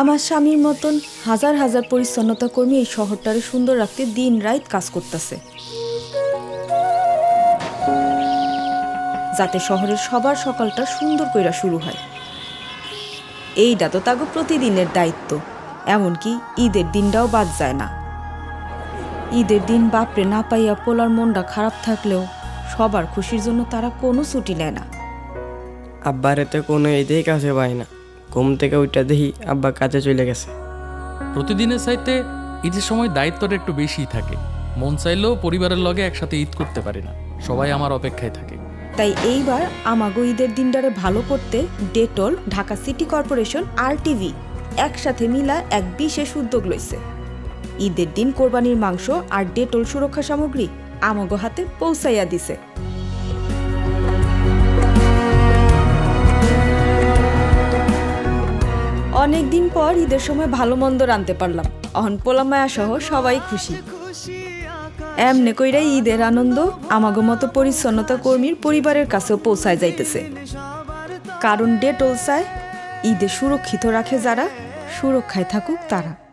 আমার স্বামীর মতন হাজার হাজার পরিচ্ছন্নতা কর্মী এই শহরটারে সুন্দর রাখতে দিন রাত কাজ করতেছে। যাতে শহরের সবার সকালটা সুন্দর কইরা শুরু হয়। এইটা তো তাগো প্রতিদিনের দায়িত্ব, এমনকি ঈদের দিনটাও বাদ যায় না। ঈদের দিন বাপরে না পাইয়া পোলার মনটা খারাপ থাকলেও সবার খুশির জন্য তারা কোনো ছুটি নেয় না। আব্বারে তো কোনো ঈদেই কাছে পায় না। ঘুম থেকে ওইটা দেখি আব্বা কাজে চলে গেছে। প্রতিদিনের চাইতে ঈদের সময় দায়িত্বটা একটু বেশিই থাকে। মন চাইলেও পরিবারের লগে একসাথে ঈদ করতে পারি না। সবাই আমার অপেক্ষায় থাকে। তাই এইবার আমাগো ঈদের দিনটারে ভালো করতে ডেটল ঢাকা সিটি কর্পোরেশন আর টিভি একসাথে মিলা এক বিশেষ উদ্যোগ লইছে। ঈদের দিন কোরবানির মাংস আর ডেটল সুরক্ষা সামগ্রী আমাগো হাতে পৌঁছাইয়া দিছে। অনেক দিন পর ঈদের সময় ভালো মন্দ রানতে পারলাম। অহন পোলামায়া সহ সবাই খুশি। এমনে কইরা ঈদের আনন্দ আমাগো মতো পরিচ্ছন্নতা কর্মীর পরিবারের কাছেও পৌঁছায় যাইতেছে। কারণ ডেটলসায় ঈদে সুরক্ষিত রাখে যারা, সুরক্ষায় থাকুক তারা।